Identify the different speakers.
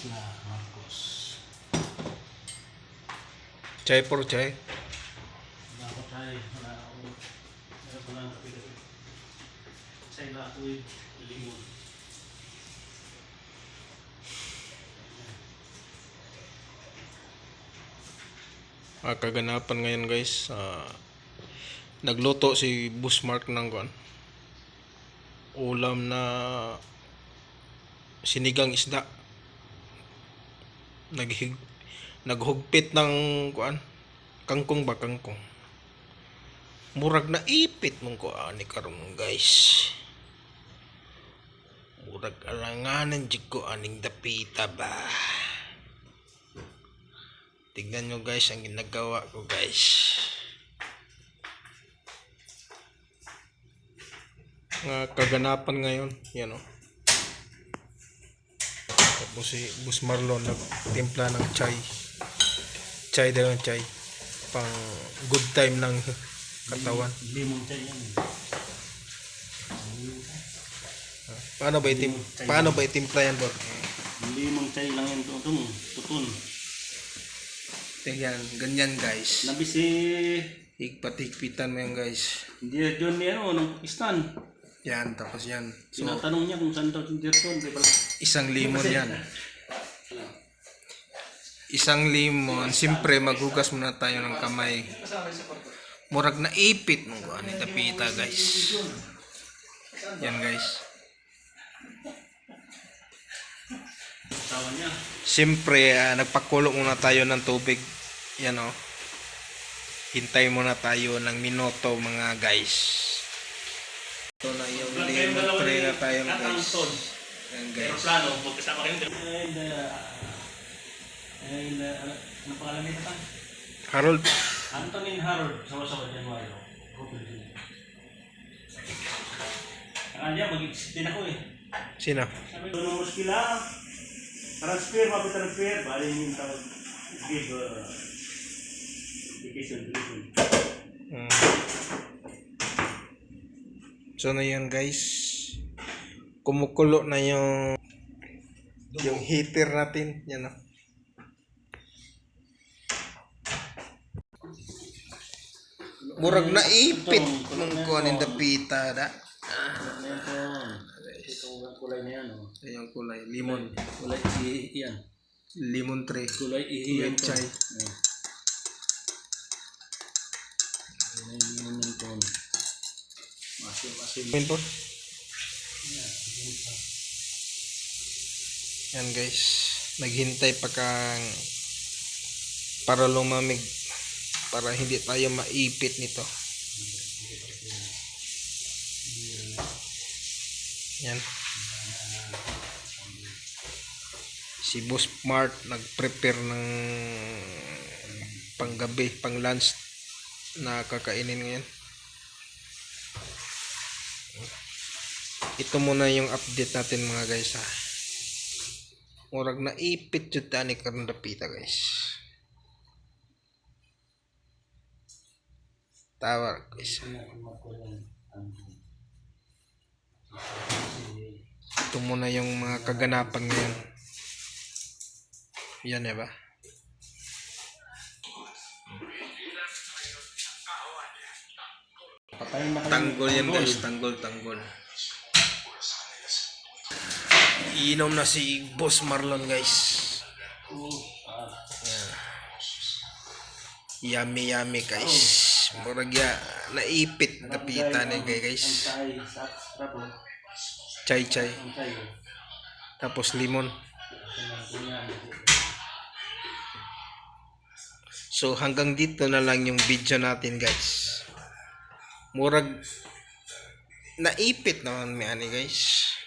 Speaker 1: Isla Marcos.
Speaker 2: Chai por chai.
Speaker 1: Wala ako tayo. Wala ako. Meron ko lang kape-kape. Sa ila ako'y limon.
Speaker 2: Ah, kaganapan ngayon guys. Ah, nagluto si Busmark ng kuan. Ulam na sinigang isda. Naghig naghugpit ng kuan. Kangkong ba kangkong. Murag na ipit mong kuan ni karon guys. Murag alanganan jud ko aning dapita ba. Tignan nyo guys ang ginagawa ko guys. Nga kaganapan ngayon. Yan o. Tapos si Bus Marlon nagtimpla ng chai. Chai daw ng chai. Pang good time ng katawan.
Speaker 1: Limon tayo yan.
Speaker 2: Paano ba itim paano ba itimpla yan, bro?
Speaker 1: Limon tayo lang yan. Tutun. Tutun.
Speaker 2: Yan, ganyan guys.
Speaker 1: Labis eh.
Speaker 2: Higpat-higpitan mo yan guys.
Speaker 1: Hindi yun ni ano, ng Pakistan.
Speaker 2: Yan, tapos yan. So,
Speaker 1: Tinatanong niya kung saan daw si Jerton. Di ba?
Speaker 2: isang limon yan. Isang limon, siyempre maghugas muna tayo ng kamay. Murag na ipit mong ko ani tapita guys. Yan guys.
Speaker 1: Tawa niya.
Speaker 2: Siyempre ah, nagpakulo muna tayo ng tubig. Yan o. Hintay muna tayo ng minuto mga guys. Ito na yung limon tray na tayo guys. Yan guys.
Speaker 1: Aeroplano, magkasama kayo. And, uh, and, uh, ano, ano pangalan nito ka?
Speaker 2: Harold,
Speaker 1: Antonin Harold, sawa-sawa January. Google din. Ang andyan, mag-exit din ako eh.
Speaker 2: sino?
Speaker 1: Sabi ko, nung muskila, transfer, mabit transfer, bali yung tawag, give, uh, application, application.
Speaker 2: So na yan guys. Kumukulo na yung yung heater natin. Yan o. Murag na ipit nung kuhanin dapita da.
Speaker 1: Po? Itong kulay na yan, oh.
Speaker 2: Ito yung kulay. Limon.
Speaker 1: Kulay ihi yan.
Speaker 2: Limon tray.
Speaker 1: Kulay ihi yan.
Speaker 2: Kulay chai.
Speaker 1: Kulay limon yan po.
Speaker 2: Amin po. Yan guys. Naghintay pa kang para lumamig para hindi tayo maipit nito. Yan. Si Boss Mart nag-prepare ng panggabi, pang lunch na kakainin ngayon. Ito muna yung update natin mga guys ha. Murag na ipit jud tani karon dapita guys. Tawar guys. Ito muna yung mga kaganapan ngayon. Yan eh ba? Tanggol yan guys, tanggol, tanggol. Iinom na si Boss Marlon guys.
Speaker 1: Ah,
Speaker 2: Yummy yummy guys. Murag ya naipit dapita ni guys.
Speaker 1: Sap, oh.
Speaker 2: Chay chay. Tapos limon. So hanggang dito na lang yung video natin guys. Murag naipit naman may ani guys.